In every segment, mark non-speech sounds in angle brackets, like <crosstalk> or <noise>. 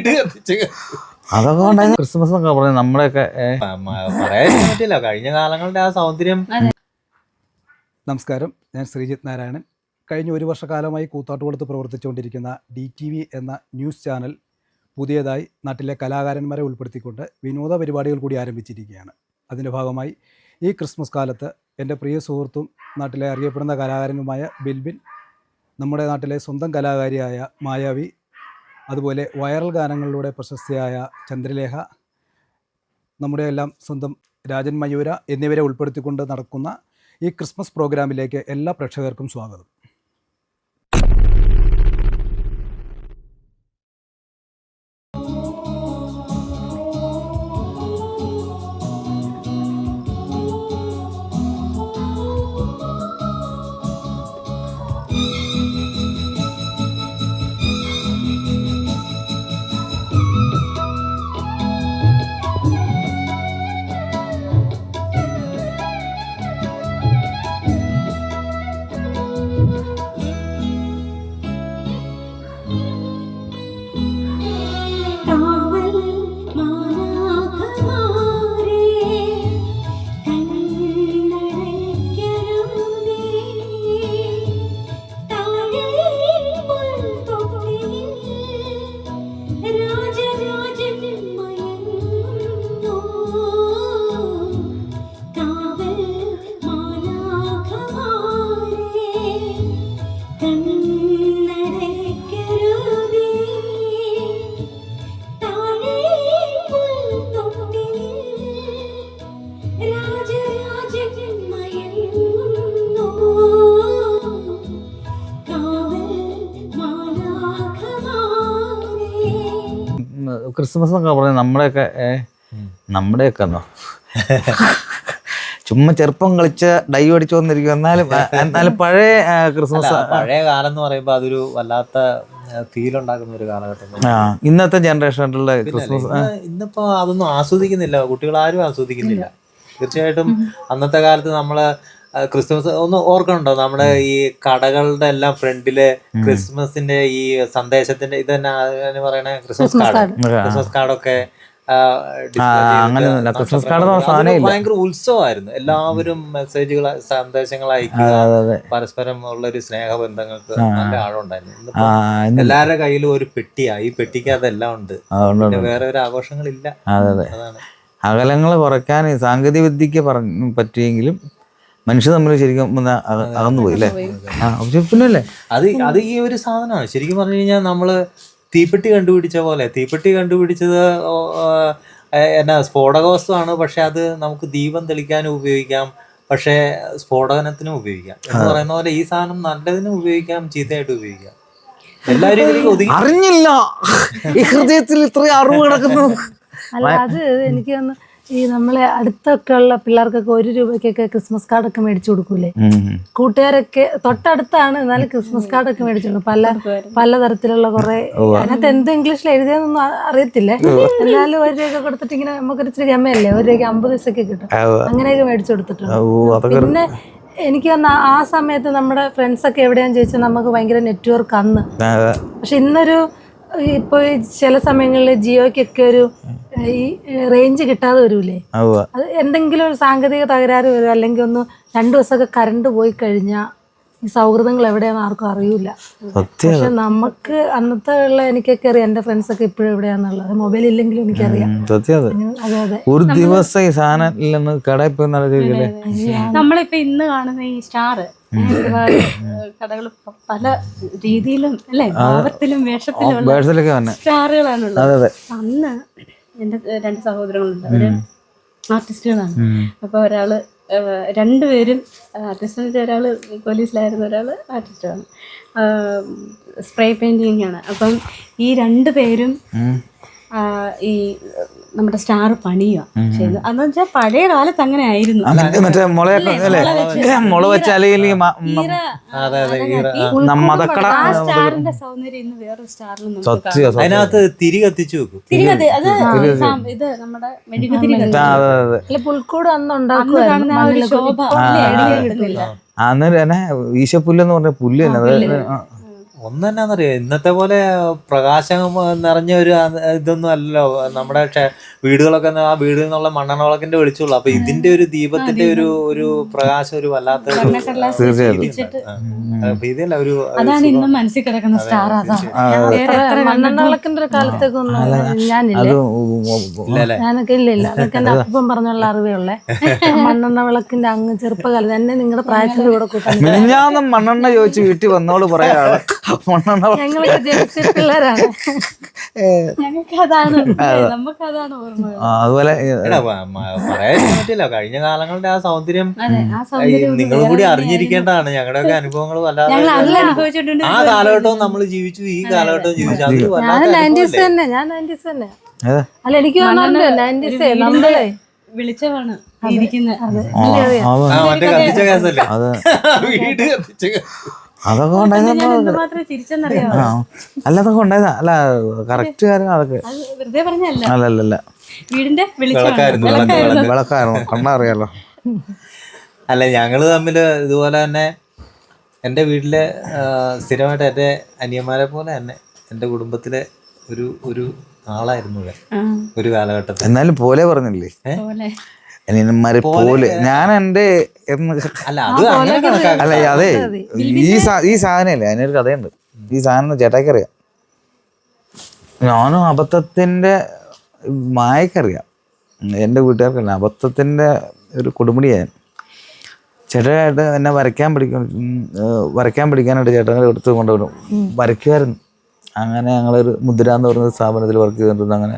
വീട് കത്തിച്ച് അതൊക്കെ ക്രിസ്മസ് എന്നൊക്കെ പറഞ്ഞു നമ്മുടെയൊക്കെ പറയാൻ പറ്റില്ല കഴിഞ്ഞ കാലങ്ങളുടെ ആ സൗന്ദര്യം നമസ്കാരം. ഞാൻ ശ്രീജിത്ത് നാരായണൻ. കഴിഞ്ഞ ഒരു വർഷക്കാലമായി കൂത്താട്ടുകുളത്ത് പ്രവർത്തിച്ചുകൊണ്ടിരിക്കുന്ന ഡി ടി വി എന്ന ന്യൂസ് ചാനൽ പുതിയതായി നാട്ടിലെ കലാകാരന്മാരെ ഉൾപ്പെടുത്തിക്കൊണ്ട് വിനോദ പരിപാടികൾ കൂടി ആരംഭിച്ചിരിക്കുകയാണ്. അതിന്റെ ഭാഗമായി ഈ ക്രിസ്മസ് കാലത്ത് എന്റെ പ്രിയ സുഹൃത്തും നാട്ടിലെ അറിയപ്പെടുന്ന കലാകാരനുമായ ബിൽബിൻ നമ്മുടെ നാട്ടിലെ സ്വന്തം കലാകാരിയായ മായാവി അതുപോലെ വൈറൽ ഗാനങ്ങളിലൂടെ പ്രശസ്തിയായ ചന്ദ്രലേഖ നമ്മുടെ എല്ലാം സ്വന്തം രാജൻ മയൂര എന്നിവരെ ഉൾപ്പെടുത്തിക്കൊണ്ട് നടക്കുന്ന ഈ ക്രിസ്മസ് പ്രോഗ്രാമിലേക്ക് എല്ലാ പ്രേക്ഷകർക്കും സ്വാഗതം. ക്രിസ്മസ് എന്നൊക്കെ പറഞ്ഞാൽ നമ്മുടെയൊക്കെ ഏ, നമ്മുടെയൊക്കെ എന്നോ ചുമ്മാ ചെറുപ്പം കളിച്ച് ഡൈ അടിച്ചു വന്നിരിക്കും. എന്നാലും എന്നാലും പഴയ ക്രിസ്മസ് പഴയ കാലം എന്ന് പറയുമ്പോൾ അതൊരു വല്ലാത്ത ഫീൽ ഉണ്ടാക്കുന്ന ഒരു കാലഘട്ടം ആ ഇന്നത്തെ ജനറേഷനിലുള്ള ക്രിസ്മസ് ഇന്നിപ്പോ അതൊന്നും ആസ്വദിക്കുന്നില്ല. കുട്ടികൾ ആരും ആസ്വദിക്കുന്നില്ല തീർച്ചയായിട്ടും അന്നത്തെ കാലത്ത് നമ്മൾ ക്രിസ്മസ് ഒന്ന് ഓർക്കണുണ്ടോ? നമ്മുടെ ഈ കടകളുടെ എല്ലാം ഫ്രണ്ടിൽ ക്രിസ്മസിന്റെ ഈ സന്ദേശത്തിന്റെ ഇത് തന്നെ പറയണേ ക്രിസ്മസ് കാർഡ്. ക്രിസ്മസ് കാർഡൊക്കെ ഭയങ്കര ഉത്സവമായിരുന്നു. എല്ലാവരും മെസ്സേജുകൾ സന്ദേശങ്ങൾ അയക്കുക പരസ്പരം ഉള്ള ഒരു സ്നേഹബന്ധങ്ങൾക്ക്. നല്ല ആഴമുണ്ടായിരുന്നു. എല്ലാവരുടെ കയ്യിലും ഒരു പെട്ടിയാ. ഈ പെട്ടിക്ക് അതെല്ലാം ഉണ്ട്. വേറെ ഒരു ആഘോഷങ്ങളില്ല. അതെ അതെ. അതാണ്. അകലങ്ങൾ കുറയ്ക്കാൻ സാങ്കേതിക വിദ്യക്ക് പറഞ്ഞു പറ്റിയെങ്കിലും മനുഷ്യർ തമ്മിൽ ശരിക്കും ഒന്ന് അക- അകന്നു പോയി അല്ലേ? ആ പക്ഷെ പിന്നല്ലേ അത് അത് ഈ ഒരു സാധനമാണ്. ശരിക്കും പറഞ്ഞു കഴിഞ്ഞാൽ നമ്മൾ തീപ്പെട്ടി കണ്ടുപിടിച്ച പോലെ. തീപ്പെട്ടി കണ്ടുപിടിച്ചത് എന്നാ സ്ഫോടക വസ്തുവാണ്. പക്ഷെ അത് നമുക്ക് ദീപം തെളിക്കാനും ഉപയോഗിക്കാം. പക്ഷേ സ്ഫോടനത്തിനും ഉപയോഗിക്കാം. എന്ന് പറയുന്ന പോലെ ഈ സാധനം നല്ലതിനും ഉപയോഗിക്കാം ചീത്തയായിട്ട് ഉപയോഗിക്കാം. എല്ലാവരും <laughs> അറിഞ്ഞില്ല. ഈ ഹൃദയത്തിൽ ഇത്രയും അറിവ് കിടക്കുന്നു. അല്ല അത് എനിക്ക് തോന്നുന്നു ഈ നമ്മളെ അടുത്തൊക്കെ ഉള്ള പിള്ളേർക്കൊക്കെ ഒരു രൂപയ്ക്കൊക്കെ ക്രിസ്മസ് കാർഡൊക്കെ മേടിച്ചു കൊടുക്കൂലേ. കൂട്ടുകാരൊക്കെ തൊട്ടടുത്താണ് എന്നാലും ക്രിസ്മസ് കാർഡൊക്കെ മേടിച്ചു കൊടുക്കും. പല പലതരത്തിലുള്ള കുറെ അതിനകത്ത് എന്ത് ഇംഗ്ലീഷിൽ എഴുതിയെന്നൊന്നും അറിയത്തില്ല? എന്നാലും ഒരു രൂപ കൊടുത്തിട്ട് ഇങ്ങനെ നമുക്കൊരു ഇച്ചിരി ഗമയല്ലേ? ഒരു രൂപയ്ക്ക് അമ്പത് ദിവസമൊക്കെ കിട്ടും. അങ്ങനെയൊക്കെ മേടിച്ചു കൊടുത്തിട്ടുണ്ട്. പിന്നെ എനിക്ക് വന്ന ആ സമയത്ത് നമ്മുടെ ഫ്രണ്ട്സ് ഒക്കെ എവിടെയാന്ന് ചോദിച്ചാൽ നമുക്ക് ഭയങ്കര നെറ്റ്വർക്ക് അന്ന്. പക്ഷെ ഇന്നൊരു ഇപ്പൊ ചില സമയങ്ങളിൽ ജിയോയ്ക്കൊക്കെ ഒരു ഈ റേഞ്ച് കിട്ടാതെ വരൂലേ? അത് എന്തെങ്കിലും ഒരു സാങ്കേതിക തകരാറ് വരും അല്ലെങ്കിൽ ഒന്ന് രണ്ടു ദിവസമൊക്കെ കറണ്ട് പോയി കഴിഞ്ഞാൽ ഈ സൗഹൃദങ്ങൾ എവിടെയാണെന്ന് ആർക്കും അറിയില്ല പക്ഷെ നമുക്ക് അന്നത്തെ ഉള്ള എനിക്കൊക്കെ അറിയാം എന്റെ ഫ്രണ്ട്സ് ഒക്കെ ഇപ്പോഴും എവിടെയാന്നുള്ളത്. മൊബൈൽ ഇല്ലെങ്കിലും എനിക്കറിയാം. അത്. അതെ ഒരു ദിവസം ഈ സാധനം ഇല്ലെന്ന് കടയിൽ പോയി നടക്കില്ലേ നമ്മളിപ്പോ ഇന്ന് കാണുന്ന ഈ സ്റ്റാർ കടകൾ പല രീതിയിലും അല്ലെ ഭാവത്തിലും വേഷത്തിലും സ്റ്റാറുകളാണുള്ളത് അതെ അതെ. അന്ന് എന്റെ രണ്ട് സഹോദരങ്ങളുണ്ട്. അവർ ആർട്ടിസ്റ്റുകളാണ്. അപ്പോൾ അപ്പൊ ഒരാൾ രണ്ടുപേരും ആർട്ടിസ്റ്റ് ഒരാൾ പോലീസിലായിരുന്നു ഒരാൾ ആർട്ടിസ്റ്റാണ്. സ്പ്രേ പെയിന്റിങ് ആണ് അപ്പം ഈ രണ്ടു പേരും ഈ നമ്മുടെ സ്റ്റാർ പണിയുക ചെയ്യുന്നത് അതെന്ന് വെച്ചാൽ പഴയ കാലത്ത് അങ്ങനെ ആയിരുന്നു. മറ്റേ- മുള സ്റ്റാറിന്റെ സൗന്ദര്യം ഇന്ന് വേറൊരു സ്റ്റാറിൽ. അതിനകത്ത് തിരി കത്തിച്ചു വെക്കും. തിരി അത് ഇത് നമ്മുടെ മെഴുകുതിരി പുൽക്കൂട് അന്ന് ആ ഒരു ശോഭ. അന്ന് തന്നെ ഈശപ്പുല്ല് എന്ന് പറഞ്ഞ പുല്ല് തന്നെ. ഒന്ന് എന്നാന്നറിയോ ഇന്നത്തെ പോലെ പ്രകാശം നിറഞ്ഞ ഒരു ഇതൊന്നും അല്ലല്ലോ. നമ്മുടെ ക്ഷേ- വീടുകളൊക്കെ ആ വീടിൽ നിന്നുള്ള മണ്ണെണ്ണ വിളക്കിന്റെ വെളിച്ചുള്ളൂ അപ്പൊ ഇതിന്റെ ഒരു ദീപത്തിന്റെ ഒരു ഒരു പ്രകാശം ഒരു വല്ലാത്ത ഭീതിയല്ല ഒരു ഒരു അതാണ് ഇന്നും മനസ്സിൽ കിടക്കുന്ന സ്റ്റാർ മണ്ണെണ്ണ വിളക്കിന്റെ ഒരു കാലത്തേക്കൊന്നും ഞാനില്ല? ഇല്ല ഞാനൊക്കെ ഇല്ല ഇല്ല. അതൊക്കെ എന്റെ അപ്പം പറഞ്ഞുള്ള അറിവേ ഉള്ളേ. മണ്ണെണ്ണ വിളക്കിന്റെ അങ്ങ് ചെറുപ്പകാലം. തന്നെ നിങ്ങളുടെ പ്രായത്തിന്റെ കൂടെ കൂട്ടാൻ മിനിഞ്ഞാന്ന് മണ്ണെണ്ണ ചോദിച്ച് വീട്ടിൽ വന്നോൾ പറയാണ് ഞങ്ങളൊക്കെ ജനിച്ച പിള്ളേരാണ് ഞങ്ങൾക്ക് അതാണ് നമുക്ക് അതാണ് ഓർമ്മ. ആ, അതുപോലെ പറയാൻ പറ്റില്ല കഴിഞ്ഞ കാലങ്ങളുടെ ആ സൗന്ദര്യം നിങ്ങൾ ആ സൗന്ദര്യം നിങ്ങളും കൂടി അറിഞ്ഞിരിക്കേണ്ടതാണ്. ഞങ്ങളുടെയൊക്കെ അനുഭവങ്ങൾ വല്ലാതെ ഞങ്ങൾ അല്ല ആ കാലഘട്ടവും നമ്മൾ ജീവിച്ചു ഈ കാലഘട്ടവും ജീവിച്ചു. അത് ഞാൻ വല്ലാത്ത നയന്റീസ് ഞാൻ നയന്റീസ് തന്നെ. അല്ല എനിക്ക് നയന്റീസ് നമ്മളെ വിളിച്ചതാണ് ഇരിക്കുന്നത്. അതെ. അതെ അത് മറ്റേ കത്തിച്ച കേസല്ലേ? അത്. വീട് കത്തിച്ച കേസ്. അതൊക്കെ ഉണ്ടായതാ അല്ല അതൊക്കെ ഉണ്ടായതാ അല്ല കറക്റ്റ് കാര്യം അതൊക്കെ. അത് വെറുതെ പറഞ്ഞല്ല അല്ല അല്ല അല്ല. വീടിന്റെ വിളക്കായിരുന്നു, അറിയാലോ. അല്ല ഞങ്ങൾ തമ്മിൽ ഇതുപോലെ തന്നെ എന്റെ വീട്ടിലെ സ്ഥിരമായിട്ട് എന്റെ അനിയന്മാരെ പോലെ തന്നെ എന്റെ കുടുംബത്തിലെ ഒരു ഒരു ആളായിരുന്നു ഒരു കാലഘട്ടത്തിൽ. എന്നാലും പോലെ പറഞ്ഞില്ലേ? പോലെ. അനിയന്മാരെ പോലെ ഞാൻ എന്റെ അല്ല അത് ഈ ഈ സാധനമല്ലേ അതിനൊരു കഥയുണ്ട്. ഈ സാധനം ചേട്ടായിക്കറിയാം. ഞാനും അബദ്ധത്തിന്റെ മായക്കറിയാം എന്റെ വീട്ടുകാർക്കല്ല അബദ്ധത്തിന്റെ ഒരു കൊടുമുടിയാൻ ചേട്ടനായിട്ട് എന്നെ വരയ്ക്കാൻ പഠിക്കും വരയ്ക്കാൻ പഠിക്കാനായിട്ട് ചേട്ടനെ എടുത്ത് കൊണ്ടുവരും. വരയ്ക്കുമായിരുന്നു. അങ്ങനെ ഞങ്ങളൊരു മുദ്ര എന്ന് പറയുന്ന സ്ഥാപനത്തിൽ വർക്ക് ചെയ്തിട്ടുണ്ട് അങ്ങനെ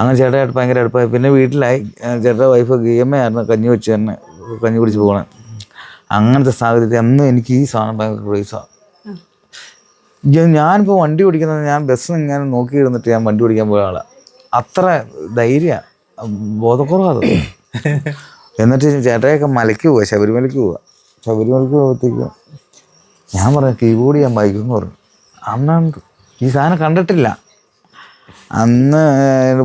അങ്ങനെ ചേട്ടനായിട്ട് ഭയങ്കര അടുപ്പമായി പിന്നെ വീട്ടിലായി. ചേട്ടന്റെ വൈഫ് ആയിരുന്നു. കഞ്ഞി വെച്ച് തന്നെ കഞ്ഞി കുടിച്ച് പോകണേ അങ്ങനത്തെ സാഹചര്യത്തിൽ അന്ന് എനിക്ക് ഈ സാധനം ഭയങ്കര ക്രേസാണ് ഞാനിപ്പോൾ വണ്ടി ഓടിക്കുന്നത് ഞാൻ ബസ് ഇങ്ങനെ നോക്കി ഇരുന്നിട്ട് ഞാൻ വണ്ടി ഓടിക്കാൻ പോയ ആളാണ് അത്ര ധൈര്യ. ബോധക്കുറവാ എന്നിട്ട് ചേട്ടയൊക്കെ മലയ്ക്ക് പോവുക ശബരിമലയ്ക്ക് പോവുക ശബരിമലയ്ക്ക് പോകുമ്പോഴത്തേക്ക് ഞാൻ പറഞ്ഞു കീബോർഡ് ഞാൻ വായിക്കും എന്ന് പറഞ്ഞു. അന്നാണ് ഈ സാധനം കണ്ടിട്ടില്ല. അന്ന്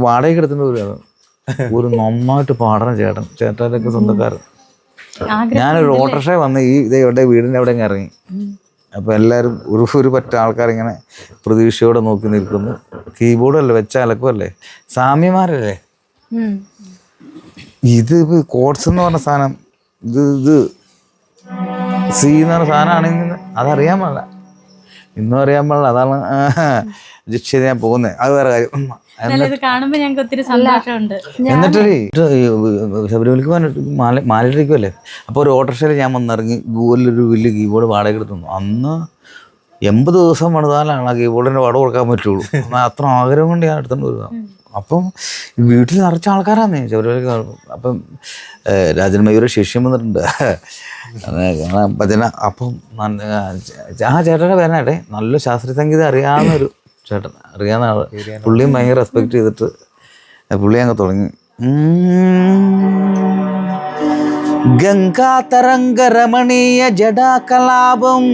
വാടകയ്ക്ക് എടുത്തിട്ട് വരികയാണ് ഒരു നന്നായിട്ട് പാടണം ചേട്ടൻ. ചേട്ടനൊക്കെ സ്വന്തക്കാരൻ. ആഗ്രഹം ഞാനൊരു ഓട്ടോറിക്ഷ വന്ന് ഈ ഇതേ എവിടെ വീടിന്റെ അവിടെ ഇറങ്ങി അപ്പോൾ എല്ലാവരും ഒരു ഒരു പറ്റ ആൾക്കാരിങ്ങനെ പ്രതീക്ഷയോടെ നോക്കി നിൽക്കുന്നു. കീബോർഡല്ലേ വെച്ച അലക്കുമല്ലേ സാമ്യമാരല്ലേ? ഇത് കോഡ്സ് എന്ന് പറഞ്ഞ സാധനം. ഇത് ഇത്. സി എന്ന് പറഞ്ഞ സാധനമാണെങ്കിൽ അതറിയാൻ പാടില്ല. ഇന്നും അറിയാൻ പാടില്ല അതാണ് ശരി ഞാൻ പോകുന്നത് അത് വേറെ കാര്യം. കാണുമ്പോ ഞങ്ങൾക്ക് ഒത്തിരി സന്തോഷമുണ്ട്. എന്നിട്ട് ശബരിമലക്ക് മാല മാലയിട്ടിരിക്കുമല്ലേ അപ്പോൾ ഒരു ഓട്ടോറിക്ഷയിൽ ഞാൻ വന്നിറങ്ങി ഗൂഗിളിലൊരു വലിയ കീബോർഡ് വാടക എടുത്തു. അന്ന് എൺപത് ദിവസം പണിതാലാണ് ആ കീബോർഡിന്റെ വാടക കൊടുക്കാൻ പറ്റുള്ളൂ. അത്ര ആഗ്രഹം കൊണ്ട് ഞാൻ എടുത്തോണ്ട് വരുക അപ്പം വീട്ടിൽ നിറച്ച ആൾക്കാരാന്നേ ശബരിമലക്ക് കാണുമ്പോൾ. അപ്പം രാജൻ മയൂര ശിഷ്യം വന്നിട്ടുണ്ട്. ഭജന അപ്പം ആ ചേട്ടന്റെ പേരാട്ടെ നല്ല ശാസ്ത്രീയ സംഗീതം അറിയാവുന്ന ഒരു ചേട്ടൻ അറിയാവുന്ന ആൾ. പുള്ളിയും ഭയങ്കര റെസ്പെക്ട് ചെയ്തിട്ട് പുള്ളി അങ്ങ് തുടങ്ങി. ഗംഗാ തരംഗ രമണീയ ജടാകലാപം.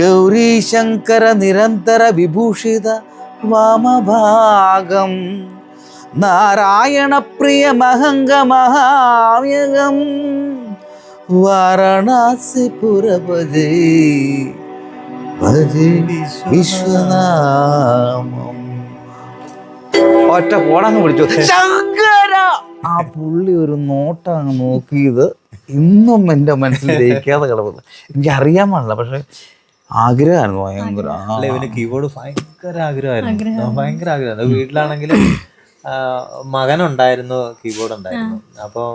ഗൗരീശങ്കര നിരന്തര വിഭൂഷിത വാമഭാഗം. നാരായണ പ്രിയ മഹംഗ മഹാമ്യകം വാരണാസി പുരപജേ ഭജേ വിശ്വനാമം. ഒറ്റ കോടങ്ങ് പിടിച്ചു. ശങ്കര! ആ പുള്ളി ഒരു നോട്ടാണ് നോക്കിയത് ഇന്നും എന്റെ മനസ്സിൽ ജയിക്കാതെ കിടക്കുന്നത് എനിക്ക് അറിയാൻ പാടില്ല പക്ഷെ ആഗ്രഹമായിരുന്നു ഭയങ്കര. കീബോർഡ് ഫൈൻ ഇവന് കീബോർഡ് ഭയങ്കര ആഗ്രഹമായിരുന്നു. ഭയങ്കര ആഗ്രഹമായിരുന്നു വീട്ടിലാണെങ്കിൽ മകൻ മകനുണ്ടായിരുന്നു കീബോർഡ് ഉണ്ടായിരുന്നു അപ്പോൾ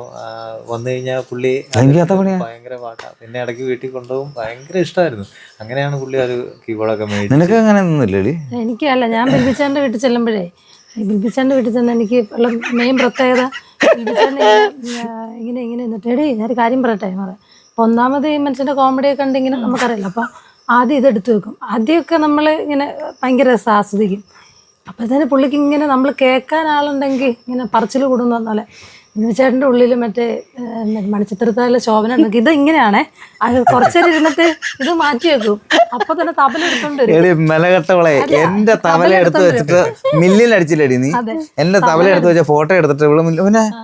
വന്നു കഴിഞ്ഞാൽ പുള്ളി ഭയങ്കര. പാട്ടാ. പിന്നെ ഇടയ്ക്ക് വീട്ടിൽ കൊണ്ടുപോകും. ഭയങ്കര ഇഷ്ടമായിരുന്നു. അങ്ങനെയാണ് പുള്ളി ഒരു കീബോർഡൊക്കെ മേടിച്ചത് നിനക്ക് അങ്ങനെ എനിക്കല്ല ഞാൻ ബിൽബിച്ചാന്റെ വീട്ടിൽ ചെല്ലുമ്പോഴേ ബിൽബിച്ചാന്റെ ബിൽബിച്ചാന്റെ വീട്ടിൽ ചെന്ന് എനിക്ക് മെയിൻ പ്രത്യേകത ഇങ്ങനെ ഇങ്ങനെ നിന്നിട്ട് ഞാൻ ഞാനൊരു കാര്യം പറയട്ടെ ഒന്നാമത് ഈ മനുഷ്യന്റെ കോമഡിയൊക്കെ കണ്ട് ഇങ്ങനെ നമുക്കറിയില്ല. അപ്പോൾ ആദ്യം ഇതെടുത്ത് വെക്കും. ആദ്യമൊക്കെ നമ്മൾ ഇങ്ങനെ ഭയങ്കര രസം ആസ്വദിക്കും. അപ്പോഴത്തേന് പുള്ളിക്ക് ഇങ്ങനെ നമ്മൾ കേൾക്കാൻ ആളുണ്ടെങ്കിൽ ഇങ്ങനെ പറച്ചിൽ കൂടുന്ന പറഞ്ഞാൽ ചേട്ടന്റെ ഉള്ളിൽ മറ്റേ മണിച്ചിത്രത്താലെ ശോഭന ഇത് ഇങ്ങനെയാണേ. അത് കുറച്ചേരം ഇരുന്നിട്ട് ഇത് മാറ്റി വെക്കും. അപ്പൊ തന്നെ തബല എടുത്തോണ്ട് എന്റെ തവല എടുത്ത് വെച്ചിട്ട് മില്ലിൽ അടിച്ചില്ലടി നീ. എന്റെ തവല എടുത്ത് വെച്ച ഫോട്ടോ എടുത്തിട്ട് ഇവൾ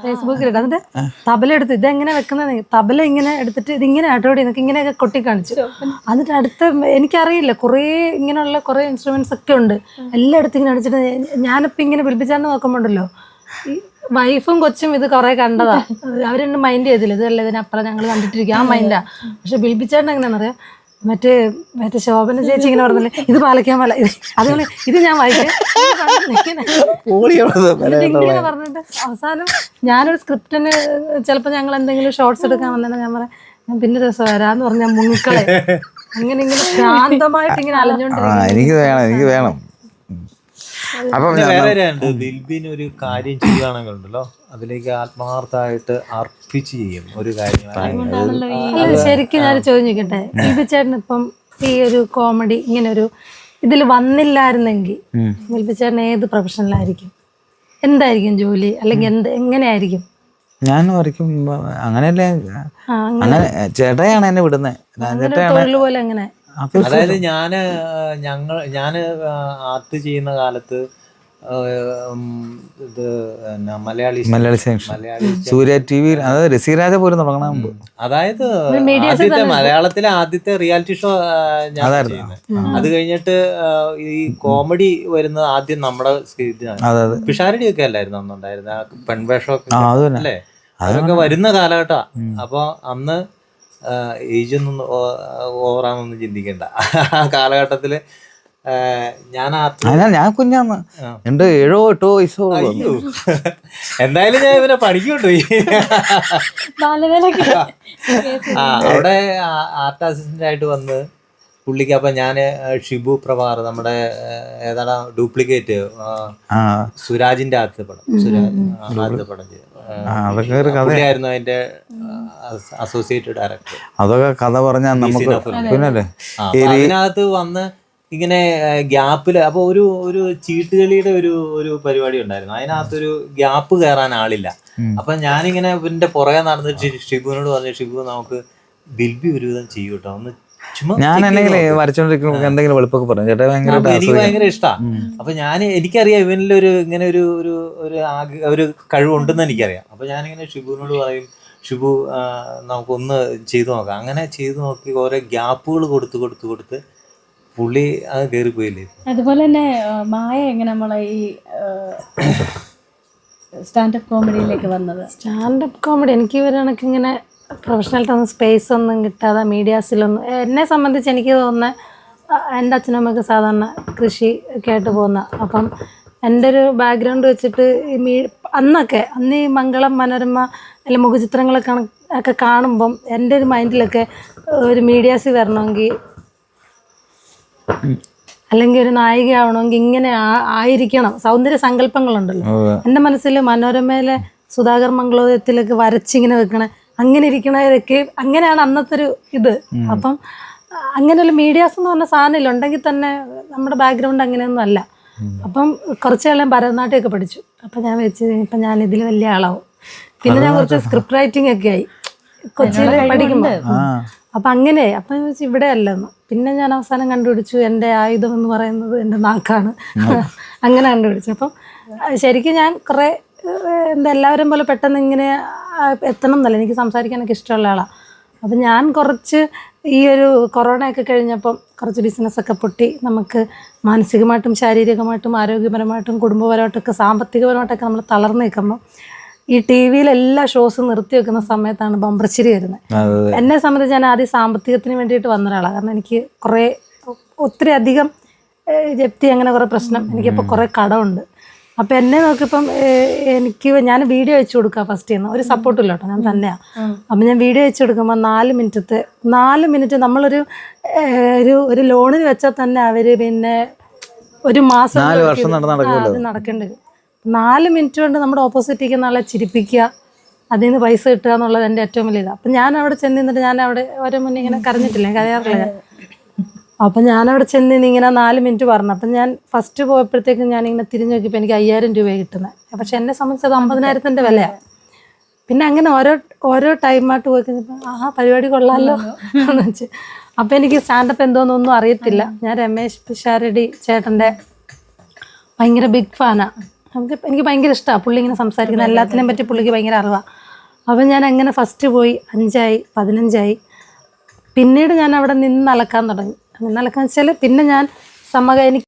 ഫേസ്ബുക്കിൽ അതിന്റെ തബല എടുത്ത് എങ്ങനെ വെക്കുന്നത്? തബല ഇങ്ങനെ എടുത്തിട്ട് ഇത് ഇങ്ങനെ ആട്ടോടി നിനക്ക് ഇങ്ങനെയൊക്കെ കൊട്ടി കാണിച്ചു എന്നിട്ട് അടുത്ത എനിക്കറിയില്ല. കുറേ ഇങ്ങനെയുള്ള കുറേ ഇൻസ്ട്രുമെന്റ്സ് ഒക്കെ ഉണ്ട്. എല്ലാം എടുത്ത് ഇങ്ങനെ അടിച്ചിട്ട് ഞാനിപ്പോ ഇങ്ങനെ വിളിപ്പിച്ചാണ്ട് നോക്കുമ്പോണ്ടല്ലോ. വൈഫും കൊച്ചും ഇത് കുറെ കണ്ടതാ. അവരൊന്നും മൈൻഡ് ചെയ്തില്ല? ഇതല്ല ഇതിനപ്പുറം ഞങ്ങൾ കണ്ടിട്ടിരിക്കും. ആ മൈൻഡാ പക്ഷെ ബിൽബിച്ചേട്ടൻ എങ്ങനെയാണെന്നറിയാം മറ്റേ മറ്റേ ശോഭന ചേച്ചി ഇങ്ങനെ പറഞ്ഞില്ലേ? ഇത് പാലിക്കാൻ പാല അതുപോലെ ഇത് ഞാൻ വായിക്കാം ഇത് കണ്ടില്ലേ ഇങ്ങനെ? പോളിയോളത് എന്നിട്ട് ഇങ്ങനെ പറഞ്ഞിട്ട് അവസാനം ഞാനൊരു സ്ക്രിപ്റ്റിന് ചിലപ്പോൾ ഞങ്ങൾ എന്തെങ്കിലും ഷോർട്സ് എടുക്കാൻ വന്നാൽ ഞാൻ പറയാം. ഞാൻ പിന്നെ ദിവസം വരാന്ന് പറഞ്ഞ മുങ്ങിക്കളെ അങ്ങനെ ഇങ്ങനെ ശാന്തമായിട്ട് ഇങ്ങനെ ആ അലഞ്ഞോണ്ടിരിക്കും എനിക്ക് വേണം എനിക്ക് വേണം. അപ്പം ദിൽബിൻ ഒരു കാര്യം ചെയ്യുകയാണെങ്കിൽ ഉണ്ടല്ലോ അതിലേക്ക് ആത്മാർത്ഥമായിട്ട് അർപ്പിച്ച് ചെയ്യും ഒരു കാര്യം. ശരിക്കും ഞാൻ ചോദിക്കട്ടെ ഇത് ചേട്ടൻ ഇപ്പം ഈ ഒരു കോമഡി ഇങ്ങനെ ഒരു ഇതിൽ വന്നില്ലായിരുന്നെങ്കിൽ ദിൽബി ചേട്ടൻ ഏത് പ്രൊഫഷനിലായിരിക്കും? എന്തായിരിക്കും ജോലി? അല്ലെങ്കിൽ എന്ത് എങ്ങനെയായിരിക്കും? ഞാൻ വരയ്ക്കും അങ്ങനെയല്ലേ അങ്ങനെ. ചേട്ടയാണ് എന്നെ വിടുന്നത്. അങ്ങനെ ഒരു ചേട്ടയാണ് അതായത് ഞാൻ ഞങ്ങൾ ഞാൻ ആർട്ട് ചെയ്യുന്ന കാലത്ത് ഇത് മലയാളി മലയാളി മലയാളി സൂര്യ ടി വി അതായത് രസിരാജ പോലും തുടങ്ങണ മുമ്പ്. അതായത് ആദ്യത്തെ മലയാളത്തിലെ ആദ്യത്തെ റിയാലിറ്റി ഷോ ഞാൻ അത് കഴിഞ്ഞിട്ട് ഈ കോമഡി വരുന്നത് ആദ്യം നമ്മുടെ ഇതിനാണ് അതെ അതെ. പിഷാരടി ഒക്കെ അല്ലായിരുന്നു അന്നുണ്ടായിരുന്നു പെൺവേഷം അത് അല്ലേ? അതൊക്കെ വരുന്ന കാലഘട്ടമാണ് അപ്പൊ അന്ന് ഏജ് ഒന്നും ഓവറാന്നൊന്നും ചിന്തിക്കണ്ട. ആ കാലഘട്ടത്തിൽ ആ, ഞാൻ ഞാൻ കുഞ്ഞാന്ന്. എന്റെ ഏഴോ എട്ടോ വയസ്സോ അയ്യോ. എന്തായാലും ഞാൻ ഇവനെ പഠിക്കൂട്ടോ അവിടെ ആർട്ട് അസിസ്റ്റന്റ് ആയിട്ട് വന്ന് പുള്ളിക്ക് അപ്പൊ ഞാൻ ഷിബു പ്രഭാർ നമ്മുടെ ഏതാണ് ഡ്യൂപ്ലിക്കേറ്റ് ആ സുരാജിന്റെ ആദ്യത്തെ പടം. സുരാജ് ആദ്യത്തെ പടം ചെയ്തു. അതൊക്കെ ഒരു അതിന്റെ അസോസിയേറ്റ് ഡയറക്ടർ അതൊക്കെ കഥ പറഞ്ഞാൽ നമുക്ക് പിന്നല്ലേ? അതിനകത്ത് വന്ന് ഇങ്ങനെ ഗ്യാപ്പിൽ അപ്പൊ ഒരു ഒരു ചീട്ടുകളിയുടെ ഒരു ഒരു പരിപാടി ഉണ്ടായിരുന്നു. അതിനകത്തൊരു ഗ്യാപ്പ് കയറാൻ ആളില്ല. അപ്പൊ ഞാനിങ്ങനെ ഇവന്റെ പുറകെ നടന്നിട്ട് ഷിബുവിനോട് പറഞ്ഞു ഷിബു നമുക്ക് ബിൽബി ഒരുവിധം ചെയ്യൂട്ടോ? ഒന്ന് ഞാൻ എന്തെങ്കിലും ചെയ്ത് നോക്ക്." വരച്ചോണ്ടിരിക്കുമ്പോ എന്തെങ്കിലും വെളുപ്പൊക്കെ പറഞ്ഞു ചേട്ടാ ഭയങ്കര അപ്പൊ എനിക്ക് ഭയങ്കര ഇഷ്ടാ. അപ്പൊ ഞാൻ എനിക്കറിയാം ഇവനിലൊരു ഇങ്ങനെ ഒരു ഒരു ഒരു ഒരു കഴിവുണ്ടെന്ന് എനിക്കറിയാം. അപ്പൊ ഞാനിങ്ങനെ ഷിബുവിനോട് പറയും ഷിബു നമുക്കൊന്ന് ചെയ്തു നോക്കാം. അങ്ങനെ ചെയ്തു നോക്കി ഓരോ ഗ്യാപ്പുകൾ കൊടുത്ത് കൊടുത്ത് കൊടുത്ത് പുള്ളി അത് കയറിപ്പോയില്ലേ അതുപോലെ തന്നെ മായ എങ്ങനെ നമ്മളെ ഈ സ്റ്റാൻഡപ്പ് കോമഡിയിലേക്ക് വന്നത്? സ്റ്റാൻഡപ്പ് കോമഡി എനിക്ക് ഇവരണക്കിങ്ങനെ പ്രൊഫഷണലായിട്ടൊന്നും സ്പേസ് ഒന്നും കിട്ടാതെ മീഡിയാസിലൊന്നും എന്നെ സംബന്ധിച്ച് എനിക്ക് തോന്നുന്ന എന്റെ അച്ഛനും അമ്മയൊക്കെ സാധാരണ കൃഷി ഒക്കെ ആയിട്ട് പോകുന്ന അപ്പം എന്റെ ഒരു ബാക്ക്ഗ്രൗണ്ട് വെച്ചിട്ട് ഈ മീ അന്നൊക്കെ അന്ന് ഈ മംഗളം മനോരമ അല്ല മുഖചിത്രങ്ങളൊക്കെ ഒക്കെ കാണുമ്പം എന്റെ ഒരു മൈൻഡിലൊക്കെ ഒരു മീഡിയാസിൽ വരണമെങ്കിൽ അല്ലെങ്കിൽ ഒരു നായികയാവണമെങ്കിൽ ഇങ്ങനെ ആയിരിക്കണം. സൗന്ദര്യ സങ്കല്പങ്ങളുണ്ടല്ലോ. എന്റെ മനസ്സിൽ മനോരമയിലെ സുധാകർ മംഗളോദയത്തിലൊക്കെ വരച്ചിങ്ങനെ വെക്കണേ അങ്ങനെ ഇരിക്കണതൊക്കെ അങ്ങനെയാണ് അന്നത്തെ ഒരു ഇത് അപ്പം അങ്ങനെ ഒരു മീഡിയാസ് എന്ന് പറഞ്ഞ സാധനം ഉണ്ടെങ്കിൽ തന്നെ നമ്മുടെ ബാക്ക്ഗ്രൗണ്ട് അങ്ങനെയൊന്നും അല്ല. അപ്പം കുറച്ച് കാലം ഭരതനാട്യമൊക്കെ പഠിച്ചു. അപ്പം ഞാൻ വെച്ച് ഇപ്പം ഞാൻ ഇതിൽ വലിയ ആളാവും. പിന്നെ ഞാൻ കുറച്ച് സ്ക്രിപ്റ്റ് റൈറ്റിംഗ് ഒക്കെ ആയി. കൊച്ചിയിൽ പഠിക്കുമ്പോൾ അപ്പം അങ്ങനെ അപ്പം ചോദിച്ചു വെച്ച് ഇവിടെ അല്ലെന്ന്. പിന്നെ ഞാൻ അവസാനം കണ്ടുപിടിച്ചു എന്റെ ആയുധം എന്ന് പറയുന്നത് എന്റെ നാക്കാണ്. അങ്ങനെ കണ്ടുപിടിച്ചു. അപ്പം ശരിക്കും ഞാൻ കുറേ എന്താ എല്ലാവരും പോലെ പെട്ടെന്ന് ഇങ്ങനെ എത്തണം എന്നല്ല. എനിക്ക് സംസാരിക്കാനൊക്കെ ഇഷ്ടമുള്ള ആളാണ് അപ്പം ഞാൻ കുറച്ച് ഈ ഒരു കൊറോണയൊക്കെ കഴിഞ്ഞപ്പം കുറച്ച് ബിസിനസ്സൊക്കെ പൊട്ടി. നമുക്ക് മാനസികമായിട്ടും ശാരീരികമായിട്ടും ആരോഗ്യപരമായിട്ടും കുടുംബപരമായിട്ടൊക്കെ സാമ്പത്തികപരമായിട്ടൊക്കെ നമ്മൾ തളർന്നു നിൽക്കുമ്പോൾ ഈ ടി വിയിൽ എല്ലാ ഷോസും നിർത്തി വെക്കുന്ന സമയത്താണ് ബംബ്രശ്ശേരി വരുന്നത്. എന്നെ സംബന്ധിച്ച് ഞാൻ ആദ്യം സാമ്പത്തികത്തിന് വേണ്ടിയിട്ട് വന്ന ഒരാളാണ് കാരണം എനിക്ക് കുറേ ഒത്തിരി അധികം ജപ്തി അങ്ങനെ കുറേ പ്രശ്നം. എനിക്കിപ്പോൾ കുറേ കടമുണ്ട്. അപ്പോൾ എന്നെ നോക്കിയപ്പം എനിക്ക് ഞാൻ വീഡിയോ അയച്ചു കൊടുക്കുക ഫസ്റ്റ് ചെയ്യുന്ന ഒരു സപ്പോർട്ടില്ല കേട്ടോ ഞാൻ തന്നെയാണ് അപ്പൊ ഞാൻ വീഡിയോ അയച്ചു കൊടുക്കുമ്പോൾ നാല് മിനിറ്റത്തെ നാല് മിനിറ്റ് നമ്മളൊരു ഒരു ഒരു ലോണിന് വെച്ചാൽ തന്നെ അവർ പിന്നെ ഒരു മാസം അത് നടക്കേണ്ടത് നാല് മിനിറ്റ് കൊണ്ട് നമ്മുടെ ഓപ്പോസിറ്റ് ഇരിക്കുന്ന ആളെ ചിരിപ്പിക്കുക അതിൽ നിന്ന് പൈസ കിട്ടുക എന്നുള്ളത് എന്റെ ഏറ്റവും വലിയ ഇതാണ് അപ്പം ഞാൻ അവിടെ ചെന്ന് നിന്നിട്ട് ഞാൻ അവിടെ ഓരോ മുന്നേ ഇങ്ങനെ കരഞ്ഞിട്ടില്ല കരയാറില്ല ഞാൻ? അപ്പം ഞാൻ അവിടെ ചെന്ന് ഇങ്ങനെ നാല് മിനിറ്റ് പറഞ്ഞു. അപ്പം ഞാൻ ഫസ്റ്റ് പോയപ്പോഴത്തേക്കും ഞാനിങ്ങനെ തിരിഞ്ഞു നോക്കിയപ്പോൾ എനിക്ക് അയ്യായിരം രൂപ കിട്ടുന്നത് പക്ഷെ എന്നെ സംബന്ധിച്ച് അത് അമ്പതിനായിരത്തിന്റെ വിലയാണ് പിന്നെ അങ്ങനെ ഓരോ ഓരോ ടൈമായിട്ട് പോയി കഴിഞ്ഞപ്പോൾ ആ പരിപാടി കൊള്ളാമല്ലോ എന്ന് വെച്ച്. അപ്പം എനിക്ക് സ്റ്റാൻഡപ്പ് എന്തോന്നൊന്നും അറിയത്തില്ല. ഞാൻ രമേശ് പിഷാരടി ചേട്ടന്റെ ഭയങ്കര ബിഗ് ഫാനാണ് നമുക്ക് എനിക്ക് ഭയങ്കര ഇഷ്ടമാണ് പുള്ളി ഇങ്ങനെ സംസാരിക്കുന്ന. എല്ലാത്തിനെയും പറ്റി പുള്ളിക്ക് ഭയങ്കര അറിവാണ് അപ്പം ഞാൻ അങ്ങനെ ഫസ്റ്റ് പോയി. അഞ്ചായി പതിനഞ്ചായി. പിന്നീട് ഞാൻ അവിടെ നിന്ന് അലക്കാൻ തുടങ്ങി. നിന്ന് അലക്കാൻ വെച്ചാൽ പിന്നെ ഞാൻ സമകാലിക